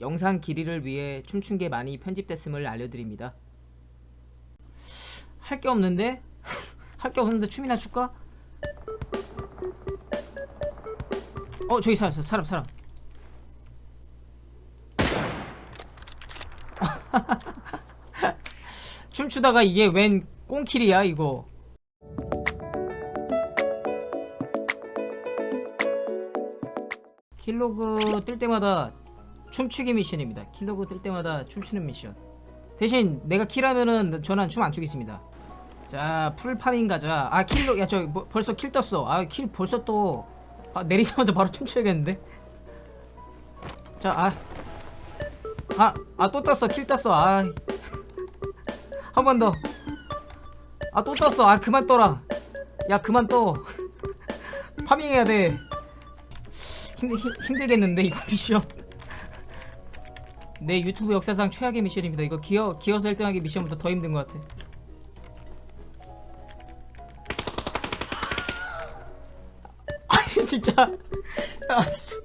영상 길이를 위해 춤춘 게 많이 편집됐음을 알려드립니다. 할 게 없는데? 할 게 없는데 춤이나 출까? 어 저기 사람 사람 사람 춤추다가 이게 웬 꽁킬이야 이거 킬로그 뜰 때마다 춤추기 미션입니다. 킬로그 뜰 때마다 춤추는 미션. 대신 내가 킬하면은 저는 춤 안 추겠습니다. 자 풀파밍 가자. 아 킬로 야저 뭐, 벌써 킬 떴어. 아 킬 벌써 또 아, 내리자마자 바로 춤춰야겠는데? 자아 아 아 또 떴어. 킬 떴어. 아 한 번 더. 아 또 떴어. 아 그만 떠라. 야 그만 떠. 파밍해야 돼. 힘, 힘, 힘들겠는데 이거 미션 내 유튜브 역사상 최악의 미션입니다. 이거 기어 기어서 1등하기 미션부터 더 힘든 것 같아. 아 진짜. 아 진짜.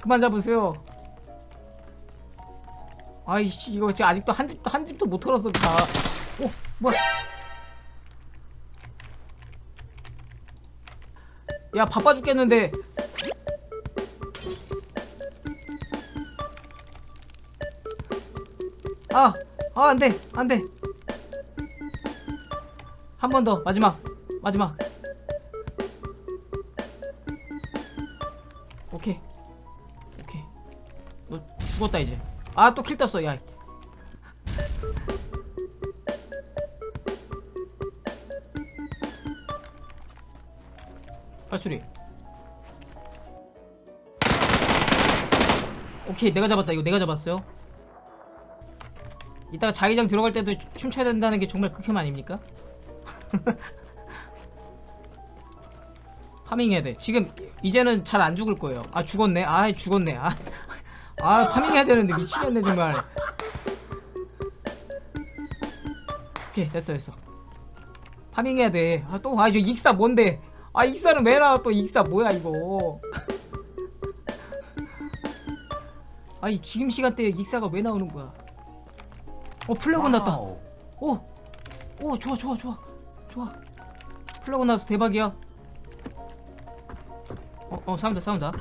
그만 잡으세요. 아이씨 이거 지금 아직도 한 집도 한 집도 못 털었어 다 오 뭐야? 야 바빠 죽겠는데 아, 아, 안 돼, 안 돼. 한 번 더, 마지막, 마지막. 오케이, 오케이. 너 죽었다 이제. 아, 또 킬 떴어, 야. 발소리. 오케이, 내가 잡았다. 이거 내가 잡았어요. 이따가 자기장 들어갈 때도 춤춰야 된다는 게 정말 극혐 아닙니까? 파밍해야 돼. 지금 이제는 잘 안 죽을 거예요. 아 죽었네. 아 죽었네. 아, 아 파밍해야 되는데 미치겠네 정말. 오케이 됐어 됐어. 파밍해야 돼. 아 또 아 저 익사 뭔데? 아 익사는 왜 나와 또 익사 뭐야 이거? 아이 지금 시간대에 익사가 왜 나오는 거야? 어 플래곤 났다. 오, 오 좋아 좋아 좋아 좋아. 플래곤 나서 대박이야. 어, 어 싸운다 싸운다.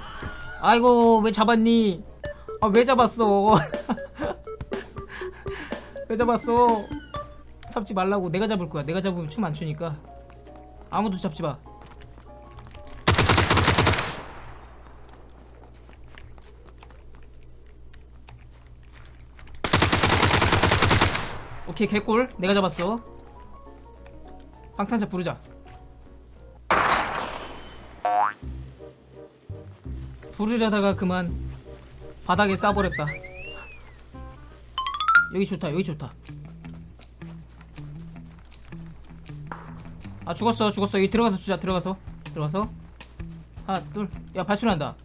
아이고 왜 잡았니? 아 왜 잡았어? 왜 잡았어? 잡지 말라고 내가 잡을 거야. 내가 잡으면 춤 안 추니까 아무도 잡지 마. 오케이 개꿀. 내가 잡았어. 방탄차 부르자. 부르려다가 그만 바닥에 싸버렸다. 여기 좋다 여기 좋다. 아 죽었어 죽었어. 여기 들어가서 주자 들어가서. 들어가서. 하나 둘야 발소리 난다.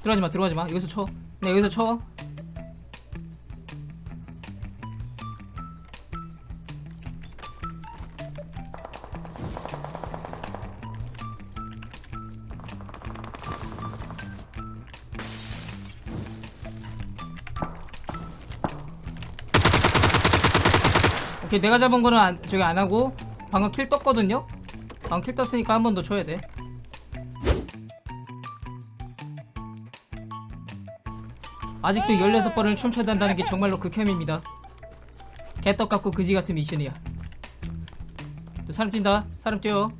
들어가지마 들어가지마. 여기서 쳐네 여기서 쳐 오케이 내가 잡은 거는 안, 저기 안 하고 방금 킬 떴거든요? 방금 킬 떴으니까 한 번더 쳐야 돼. 아직도 16번을 춤춰야 된다는 게 정말로 극혐입니다. 개떡 같고 그지 같은 미션이야. 또 사람 뛴다. 사람 뛰어.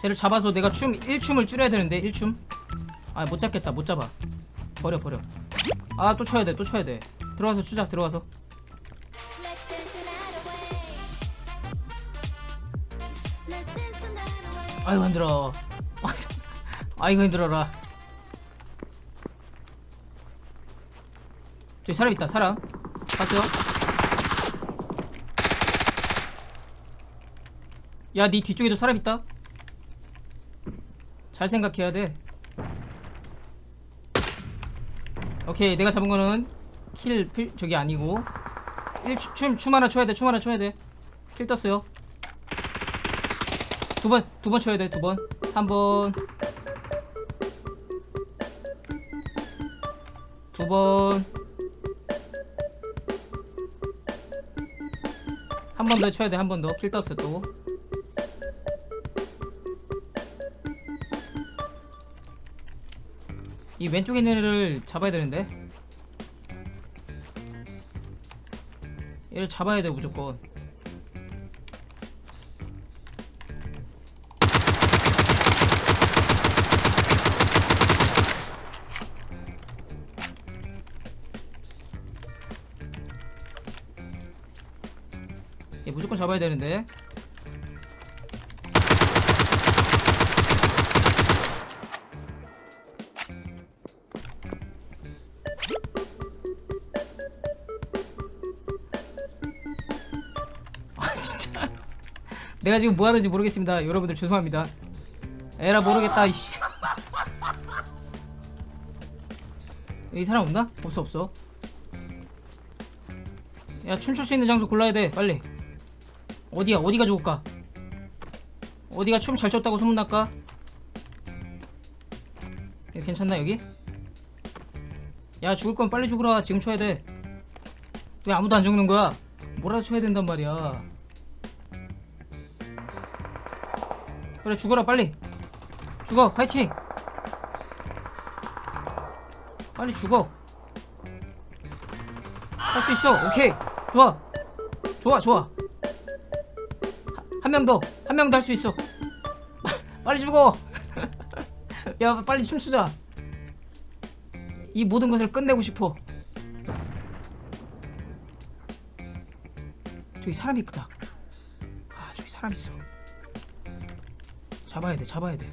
쟤를 잡아서 내가 춤 1춤을 줄여야 되는데 1춤. 아 못 잡겠다. 못 잡아. 버려 버려. 아 또 쳐야 돼또 쳐야 돼. 들어가서 추자 들어가서 아이고 힘들어. 아이고 힘들어라. 저기 사람 있다 사람. 봤어요? 야네 뒤쪽에도 사람 있다. 잘 생각해야 돼. 오케이 내가 잡은 거는 킬 필, 저기 아니고. 1춤 춤 하나 쳐야 돼춤 하나 쳐야 돼킬 떴어요 두 번, 두 번 쳐야 돼, 두 번. 한 번. 두 번. 한 번 더 쳐야 돼, 한 번 더. 킬 떴어, 또. 이 왼쪽에 있는 애를 잡아야 되는데. 얘를 잡아야 돼, 무조건. 잡아야 되는데. 아 진짜 내가 지금 뭐 하는지 모르겠습니다. 여러분들 죄송합니다. 에라 모르겠다. 이씨. 여기 사람 없나? 없어 없어. 야 춤출 수 있는 장소 골라야 돼 빨리. 어디야? 어디가 좋을까? 어디가 춤 잘 췄다고 소문날까? 괜찮나 여기? 야 죽을 건 빨리 죽으라. 지금 쳐야 돼 왜 아무도 안 죽는 거야? 뭐라도 쳐야 된단 말이야. 그래 죽어라 빨리. 죽어 파이팅! 빨리 죽어. 할 수 있어. 오케이. 좋아. 좋아 좋아. 한 명 더 한 명 더 할 수 있어. 빨리 죽어. 야 빨리 춤추자. 이 모든 것을 끝내고 싶어. 저기 사람 있구나. 아 저기 사람 있어. 잡아야 돼 잡아야 돼.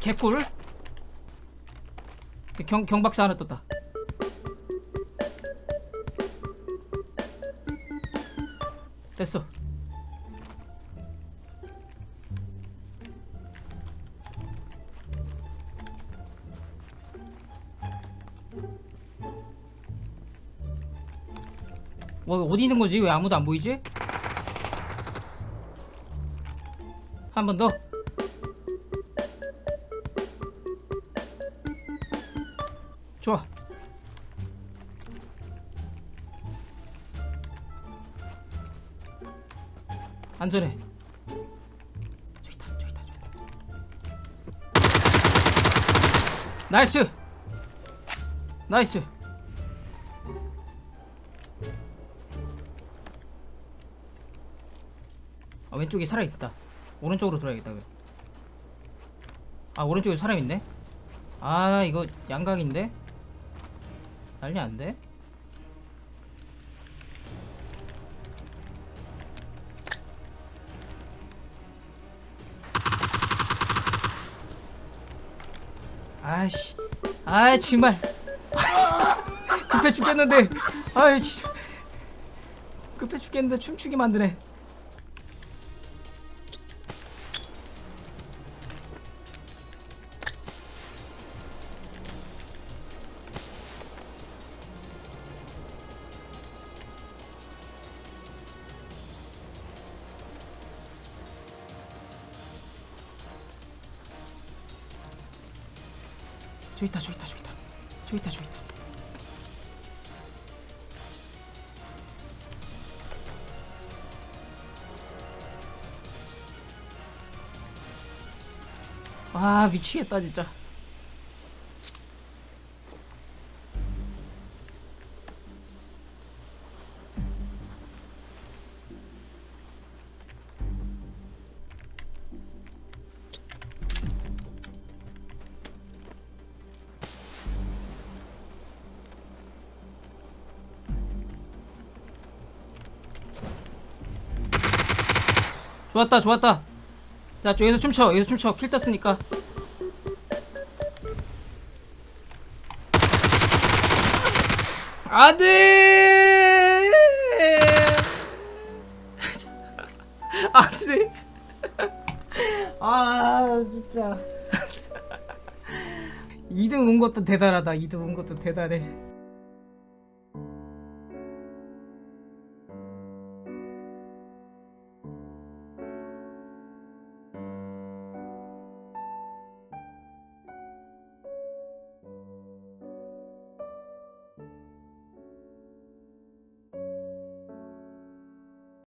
개꿀? 경, 경박사 하나 떴다 됐어 와 어디 있는 거지? 왜 아무도 안 보이지? 한 번 더. 안전해. 저기 있다, 저기 있다, 저기 있다. 나이스. 나이스. 아 왼쪽에 사람 있다. 오른쪽으로 돌아야겠다. 그래. 아 오른쪽에 사람 있네. 아 이거 양각인데 난리 안 돼. 아씨, 아 정말. 급해 죽겠는데, 아 진짜. 급해 죽겠는데 춤추게 만드네. 저기 있다 저기 있다 저기 있다. 저기 있다 저기 있다. 아 미치겠다 진짜 좋았다 좋았다. 자 여기서 춤춰 여기서 춤춰. 킬 떴으니까. 안돼! 안돼. 아 진짜. 2등 온 것도 대단하다. 2등 온 것도 대단해